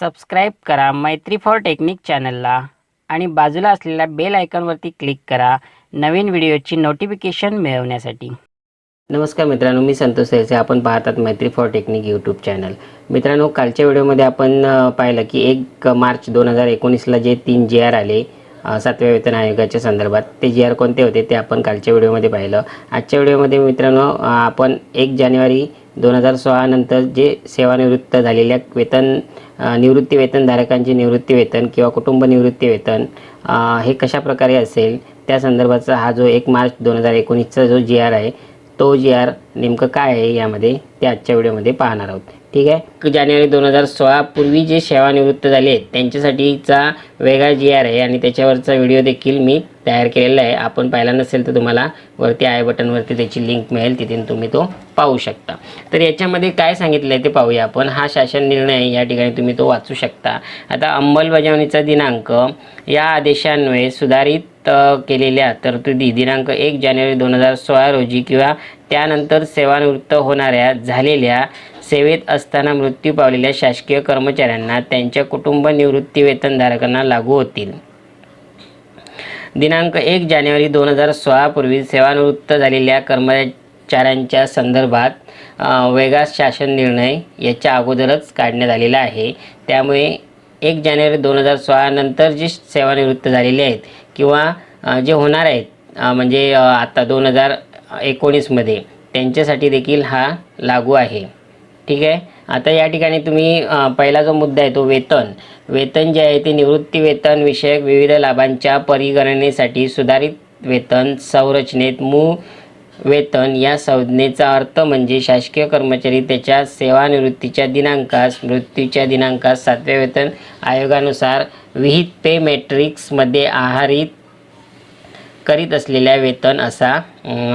Subscribe करा मैत्री for technique चॅनलला आणि बाजूला असलेल्या बेल आयकॉनवरती क्लिक करा नवीन व्हिडिओची नोटिफिकेशन मिळवण्यासाठी. नमस्कार मित्रांनो मी संतोष सैसे. आपण पाहतात मैत्री फॉर टेक्निक यूट्यूब चॅनल. मित्रांनो कालच्या व्हिडिओमध्ये आपण पाहिलं की एक मार्च दोन हजार एकोणीसला जे तीन जे आर आले सातव्या वेतन आयोगाच्या संदर्भात. ते जी आर कोणते होते ते आपण कालच्या व्हिडिओमध्ये पाहिलं. आजच्या व्हिडिओमध्ये मित्रांनो आपण एक जानेवारी दोन हजार सोळा नंतर जे सेवानिवृत्त झालेल्या वेतन अ, निवृत्ती वेतनधारकांचे निवृत्ती वेतन किंवा कुटुंब निवृत्ती वेतन हे कशा प्रकारे असेल त्या संदर्भाचा हा जो एक मार्च दोन हजार एकोणीसचा जो जी आर आहे तो जी आर नेमकं काय आहे यामध्ये ते आजच्या व्हिडिओमध्ये पाहणार आहोत. ठीक आहे? जानेवारी दोन हजार सोळा पूर्वी जे सेवानिवृत्त झाले आहेत त्यांच्यासाठीचा वेगळा जी आर आहे आणि त्याच्यावरचा व्हिडिओ देखील मी तयार केलेला आहे. आपण पाहिला नसेल तर तुम्हाला वरती आय बटनवरती त्याची लिंक मिळेल तिथे तुम्ही तो पाहू शकता. तर याच्यामध्ये काय सांगितलं आहे ते पाहूया आपण. हा शासन निर्णय या ठिकाणी तुम्ही तो वाचू शकता. आता अंमलबजावणीचा दिनांक या आदेशान्वये सुधारित अ, केलेल्या तरतुदी दिनांक एक जानेवारी दोन हजार सोळा रोजी किंवा त्यानंतर सेवानिवृत्त होणाऱ्या झालेल्या सेवेत असताना मृत्यू पावलेल्या शासकीय कर्मचाऱ्यांना त्यांच्या कुटुंब निवृत्ती वेतनधारकांना लागू होतील. दिनांक एक जानेवारी दोन हजार सोळापूर्वी सेवानिवृत्त झालेल्या कर्मचाऱ्यांच्या संदर्भात वेगास वेगळा शासन निर्णय याच्या अगोदरच काढण्यात आलेला आहे. त्यामुळे एक जानेवारी दोन हजार सोळानंतर जी सेवानिवृत्त झालेली आहेत किंवा जे होणार आहेत म्हणजे आता दोन हजार एकोणीसमध्ये त्यांच्यासाठी देखील हा लागू आहे. ठीक आहे? आता या ठिकाणी तुम्ही पहिला जो मुद्दा आहे तो वेतन. वेतन जे आहे ते निवृत्ती वेतन विषयक विविध लाभांच्या परिगणनेसाठी सुधारित वेतन संरचनेत मूळ वेतन या संज्ञेचा अर्थ म्हणजे शासकीय कर्मचारी त्याच्या सेवानिवृत्तीच्या दिनांकास मृत्यूच्या दिनांकास सातव्या वेतन आयोगानुसार विहित पे मॅट्रिक्समध्ये आहारित करीत असलेल्या वेतन असा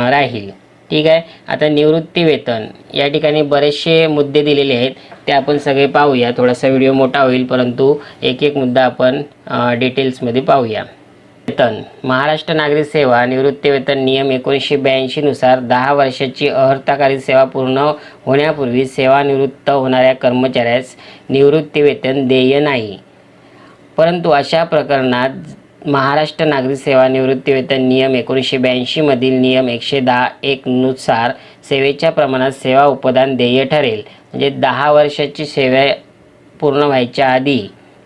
राहील. ठीक आहे? आता निवृत्ती वेतन. या ठिकाणी बरेचसे मुद्दे दिलेले आहेत. ते आपण सगळे पाहूया. थोडासा व्हिडिओ मोठा होईल परंतु एक एक मुद्दा आपण डिटेल्समध्ये पाहूया. वेतन. महाराष्ट्र नागरिक सेवा निवृत्ती वेतन नियम एकोणीसशे ब्याऐंशीनुसार दहा वर्षाची अहर्ताकारी सेवा पूर्ण होण्यापूर्वी सेवानिवृत्त होणाऱ्या कर्मचाऱ्यास निवृत्ती वेतन देय नाही. परंतु अशा प्रकरणात महाराष्ट्र नागरी सेवा निवृत्ती वेतन नियम एकोणीसशे ब्याऐंशीमधील नियम एकशे दहा एकनुसार सेवेच्या प्रमाणात सेवा उपदान देय ठरेल. म्हणजे दहा वर्षाची सेवा पूर्ण व्हायच्या आधी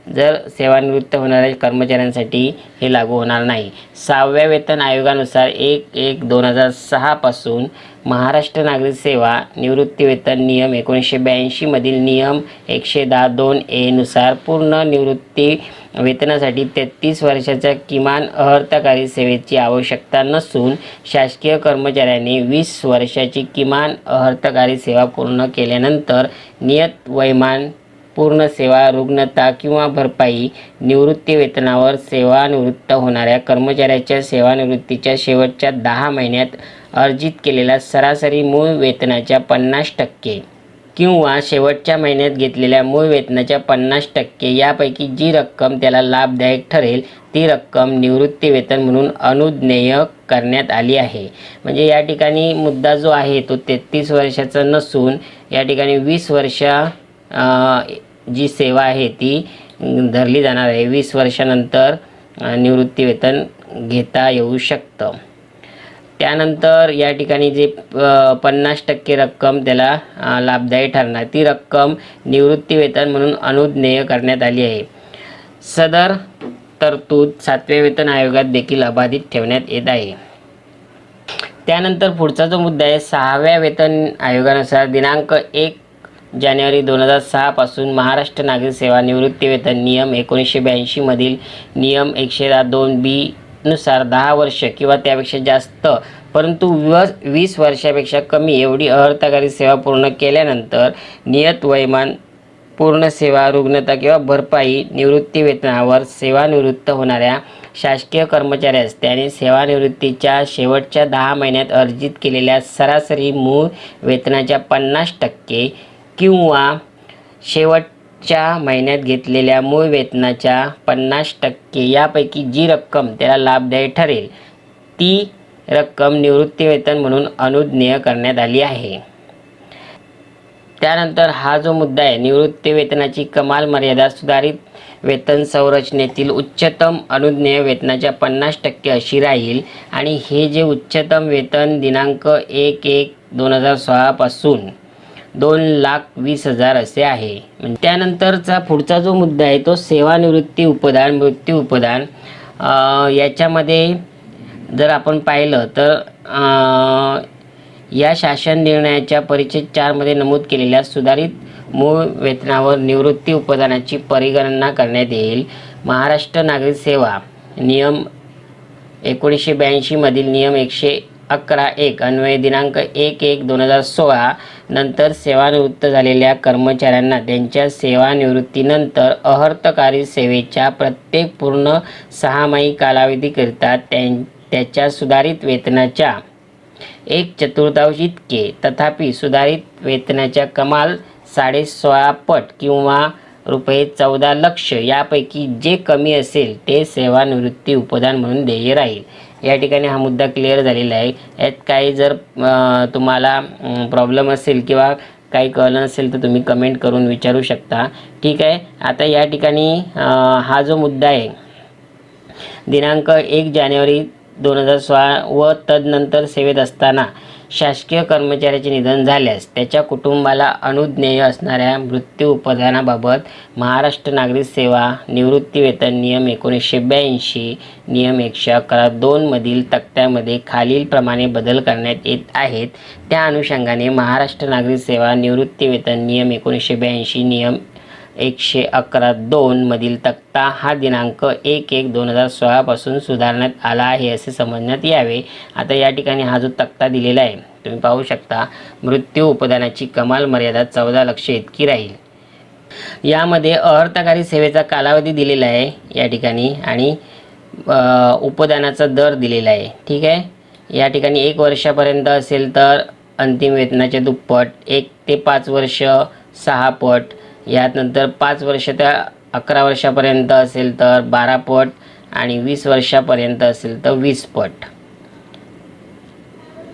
जर सेवानिवृत्त होणाऱ्या कर्मचाऱ्यांसाठी हे लागू होणार नाही. सहाव्या वेतन आयोगानुसार एक एक दोन हजार सहापासून महाराष्ट्र नागरिक सेवा निवृत्ती वेतन नियम एकोणीसशे ब्याऐंशीमधील नियम एकशे दहा दोन एनुसार पूर्ण निवृत्ती वेतनासाठी तेहतीस वर्षाच्या किमान अहर्ताकारी सेवेची आवश्यकता नसून शासकीय कर्मचाऱ्यांनी वीस वर्षाची किमान अहर्ताकारी सेवा पूर्ण केल्यानंतर नियत वैमान पूर्ण सेवा रुग्णता किंवा भरपाई निवृत्ती वेतनावर सेवानिवृत्त होणाऱ्या कर्मचाऱ्याच्या सेवानिवृत्तीच्या शेवटच्या दहा महिन्यात अर्जित केलेल्या सरासरी मूळ वेतनाच्या पन्नास टक्के किंवा शेवटच्या महिन्यात घेतलेल्या मूळ वेतनाच्या पन्नास टक्के यापैकी जी रक्कम त्याला लाभदायक ठरेल ती रक्कम निवृत्ती वेतन म्हणून अनुज्ञेय करण्यात आली आहे. म्हणजे या ठिकाणी मुद्दा जो आहे तो तेहतीस वर्षाचा नसून या ठिकाणी वीस वर्षा जी सेवा आहे ती धरली जाणार आहे. वीस वर्षानंतर निवृत्तीवेतन घेता येऊ शकतं. त्यानंतर या ठिकाणी जे पन्नास टक्के रक्कम त्याला लाभदायी ठरणार. ती रक्कम निवृत्तीवेतन म्हणून अनुज्ञेय करण्यात आली आहे. सदर तरतूद सातव्या वेतन आयोगात देखील अबाधित ठेवण्यात येत आहे. त्यानंतर पुढचा जो मुद्दा आहे सहाव्या वेतन आयोगानुसार दिनांक एक जानेवारी दोन हजार सहापासून महाराष्ट्र नागरिक सेवा निवृत्तीवेतन नियम एकोणीसशे ब्याऐंशीमधील नियम एकशे दहा दोन बी नुसार दहा वर्ष किंवा त्यापेक्षा जास्त परंतु व वीस वर्षापेक्षा कमी एवढी अहर्ताकारी सेवा पूर्ण केल्यानंतर नियत वैमान पूर्ण सेवा रुग्णता किंवा भरपाई निवृत्तीवेतनावर सेवानिवृत्त होणाऱ्या शासकीय कर्मचाऱ्यास त्याने सेवानिवृत्तीच्या शेवटच्या दहा महिन्यात अर्जित केलेल्या सरासरी मूळ वेतनाच्या पन्नास टक्के किंवा शेवटच्या महिन्यात घेतलेल्या मूळ वेतनाच्या पन्नास टक्के यापैकी जी रक्कम त्याला लाभदायी ठरेल ती रक्कम निवृत्तीवेतन म्हणून अनुज्ञेय करण्यात आली आहे. त्यानंतर हा जो मुद्दा आहे निवृत्ती वेतनाची कमाल मर्यादा सुधारित वेतन संरचनेतील उच्चतम अनुज्ञेय वेतनाच्या पन्नास टक्के अशी राहील आणि हे जे उच्चतम वेतन दिनांक एक एक दोन हजार सोळापासून दोन लाख वीस हजार असे आहे. म्हणजे त्यानंतरचा पुढचा जो मुद्दा आहे तो सेवानिवृत्ती उपदान मृत्यू उपदान. याच्यामध्ये जर आपण पाहिलं तर या शासन निर्णयाच्या परिच्छेद चारमध्ये नमूद केलेल्या सुधारित मूळ वेतनावर निवृत्ती उपदानाची परिगणना करण्यात येईल. महाराष्ट्र नागरिक सेवा नियम एकोणीसशे ब्याऐंशीमधील नियम एकशे अकरा एक. अन्वये दिनांक एक एक दोन हजार सोळा नंतर सेवानिवृत्त झालेल्या कर्मचाऱ्यांना त्यांच्या सेवानिवृत्तीनंतर अहर्तकारी सेवेच्या प्रत्येक पूर्ण सहामाही कालावधीकरिता त्यां त्याच्या सुधारित वेतनाच्या एक चतुर्थांश इतके तथापि सुधारित वेतनाच्या कमाल साडे सोळा पट किंवा रुपये चौदा लक्ष यापैकी जे कमी असेल ते सेवानिवृत्ती उपदान म्हणून देय राहील. या ठिकाणी हा मुद्दा क्लिअर झालेला आहे. यात काही जर तुम्हाला प्रॉब्लेम असेल किंवा काही कळलं नसेल तर तुम्ही कमेंट करून विचारू शकता. ठीक आहे? आता या ठिकाणी हा जो मुद्दा आहे दिनांक एक जानेवारी दोन हजार सोळा व तदनंतर सेवेत असताना शासकीय कर्मचाऱ्याचे निधन झाल्यास त्याच्या कुटुंबाला अनुज्ञेय असणाऱ्या मृत्यू उपदानाबाबत महाराष्ट्र नागरिक सेवा निवृत्तीवेतन नियम एकोणीसशे ब्याऐंशी नियम एकशे अकरा दोनमधील तक्त्यामध्ये खालीलप्रमाणे बदल करण्यात येत आहेत. त्या अनुषंगाने महाराष्ट्र नागरिक सेवा निवृत्तीवेतन नियम एकोणीसशे ब्याऐंशी नियम एकशे अकरा दोनमधील तक्ता हा दिनांक एक एक दोन हजार सोळापासून सुधारण्यात आला आहे असे समजण्यात यावे. आता या ठिकाणी हा जो तक्ता दिलेला आहे तुम्ही पाहू शकता मृत्यू उपदानाची कमाल मर्यादा चौदा लक्ष इतकी राहील. यामध्ये अर्थकारी सेवेचा कालावधी दिलेला आहे या ठिकाणी आणि उपदानाचा दर दिलेला आहे. ठीक आहे? या ठिकाणी एक वर्षापर्यंत असेल तर अंतिम वेतनाचे दुप्पट एक ते पाच वर्ष सहा पट यात नंतर पाच वर्ष त्या अकरा वर्षापर्यंत असेल तर बारा पट आणि वीस वर्षापर्यंत असेल तर वीस पट.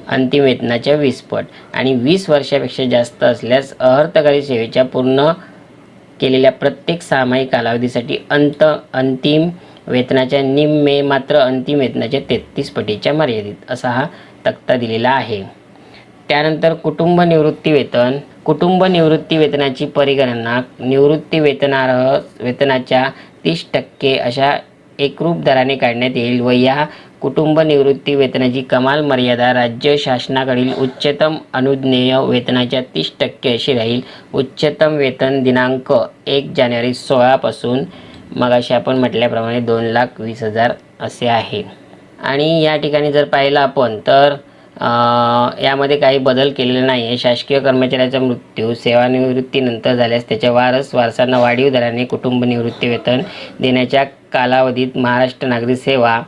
अंतिम वेतनाच्या वीस पट. आणि वीस वर्षापेक्षा जास्त असल्यास अहर्तकारी सेवेच्या पूर्ण केलेल्या प्रत्येक सामायिक कालावधीसाठी अंत अंतिम वेतनाच्या निम्मे मात्र अंतिम वेतनाच्या तेहतीस पटीच्या मर्यादित असा हा तक्ता दिलेला आहे. त्यानंतर कुटुंब निवृत्ती वेतन कुटुंब निवृत्ती वेतनाची परिगणना निवृत्ती वेतनार्ह वेतनाच्या तीस टक्के अशा एकरूप दराने काढण्यात येईल व या कुटुंब निवृत्ती वेतनाची कमाल मर्यादा राज्य शासनाकडील उच्चतम अनुज्ञेय वेतनाच्या तीस टक्के अशी राहील. उच्चतम वेतन दिनांक एक जानेवारी सोळापासून मगाशी आपण म्हटल्याप्रमाणे दोन लाख वीस हजार असे आहे. आणि या ठिकाणी जर पाहिलं आपण तर यामध्ये काही बदल केलेला नाही आहे शासकीय कर्मचाऱ्याचा मृत्यू सेवानिवृत्तीनंतर झाल्यास त्याच्या वारस वारसांना वाढीव दराने कुटुंब निवृत्ती वेतन देण्याच्या कालावधीत महाराष्ट्र नागरिक सेवा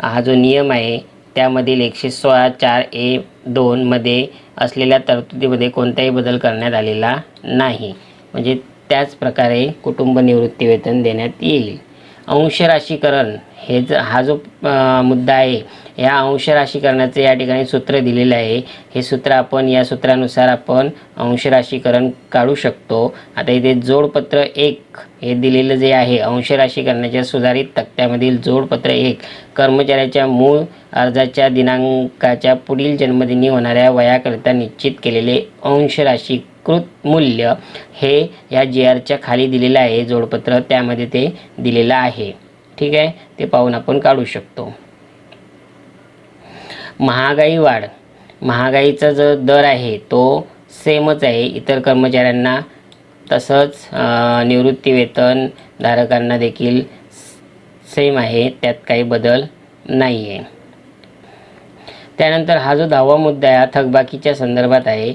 हा जो नियम आहे त्यामधील एकशे सोळा चार ए दोनमध्ये असलेल्या तरतुदीमध्ये कोणताही बदल करण्यात आलेला नाही. म्हणजे त्याच प्रकारे कुटुंब निवृत्ती वेतन देण्यात येईल. अंश राशीकरण. हे ज हा जो मुद्दा आहे या अंश राशीकरणाचं या ठिकाणी सूत्र दिलेलं आहे. हे सूत्र आपण या सूत्रानुसार आपण अंश राशीकरण काढू शकतो. आता इथे जोडपत्र एक हे दिलेलं जे आहे अंश राशीकरणाच्या सुधारित तक्त्यामधील जोडपत्र एक कर्मचाऱ्याच्या मूळ अर्जाच्या दिनांकाच्या पुढील जन्मदिनी होणाऱ्या वयाकरिता निश्चित केलेले अंश राशीकृत मूल्य हे या जी आरच्या खाली दिलेलं आहे. जोडपत्र त्यामध्ये ते दिलेलं आहे. ठीक आहे? ते पाहून आपण काढू शकतो. महागाई वाढ. महागाईचा जो दर आहे तो सेमच आहे. इतर कर्मचाऱ्यांना तसंच निवृत्तीवेतन धारकांना देखील सेम आहे. त्यात काही बदल नाही आहे त्यानंतर हा जो दहावा मुद्दा आहे हा थकबाकीच्या संदर्भात आहे.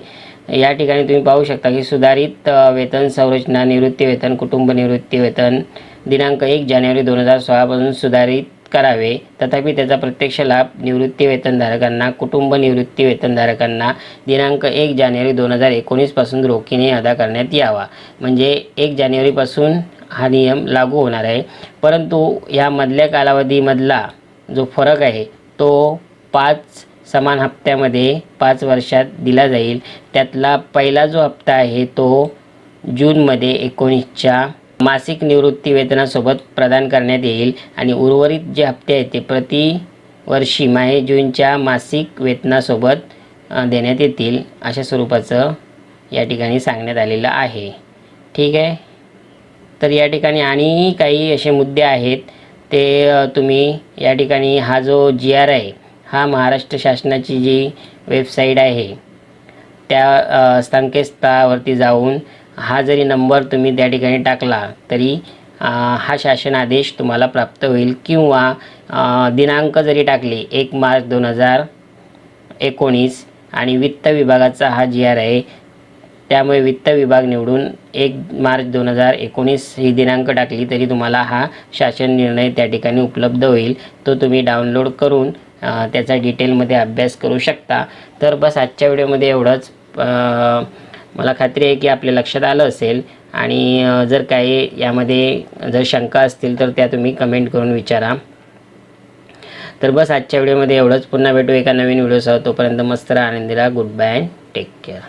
या ठिकाणी तुम्ही पाहू शकता की सुधारित वेतन संरचना निवृत्ती वेतन कुटुंब निवृत्ती वेतन दिनांक एक जानेवारी दोन हजार सोळापासून सुधारित करावे. तथापि त्याचा प्रत्यक्ष लाभ निवृत्ती वेतनधारकांना कुटुंब निवृत्ती वेतनधारकांना दिनांक एक जानेवारी दोन हजार एकोणीसपासून रोखीने अदा करण्यात यावा. म्हणजे एक जानेवारीपासून हा नियम लागू होणार आहे. परंतु यामधल्या कालावधीमधला जो फरक आहे तो पाच समान हप्त्यामध्ये पाच वर्षात दिला जाईल. त्यातला पहिला जो हप्ता आहे तो जूनमध्ये एकोणीसच्या मासिक निवृत्ती वेतनासोबत प्रदान करण्यात येईल आणि उर्वरित जे हप्ते आहेत ते प्रति वर्षी माहे जूनच्या मासिक वेतनासोबत देण्यात येतील अशा स्वरूपाचं या ठिकाणी सांगण्यात आलेलं आहे. ठीक आहे? तर या ठिकाणी आणि काही असे मुद्दे आहेत. ते तुम्ही या ठिकाणी हा जो जी आर आहे हा महाराष्ट्र शासनाची जी वेबसाईट आहे त्या संकेतस्थळावरती जाऊन हा जरी नंबर तुम्ही त्या ठिकाणी टाकला तरी हा शासन आदेश तुम्हाला प्राप्त होईल किंवा दिनांक जरी टाकले एक मार्च दोन हजार एकोणीस आणि वित्त विभागाचा हा जी आर आहे त्यामुळे वित्त विभाग निवडून एक मार्च दोन हजार एकोणीस ही दिनांक टाकली तरी तुम्हाला हा शासन निर्णय त्या ठिकाणी उपलब्ध होईल तो तुम्ही डाउनलोड करून त्याचा डिटेलमध्ये अभ्यास करू शकता. तर बस आजच्या व्हिडिओमध्ये एवढंच. मला खात्री आहे की आपल्या लक्षात आलं असेल. आणि जर काही यामध्ये जर शंका असतील तर त्या तुम्ही कमेंट करून विचारा. तर बस आजच्या व्हिडिओमध्ये एवढंच. पुन्हा भेटू एका नवीन व्हिडिओसह. तोपर्यंत मस्त राहा आनंदीला गुड बाय टेक केअर.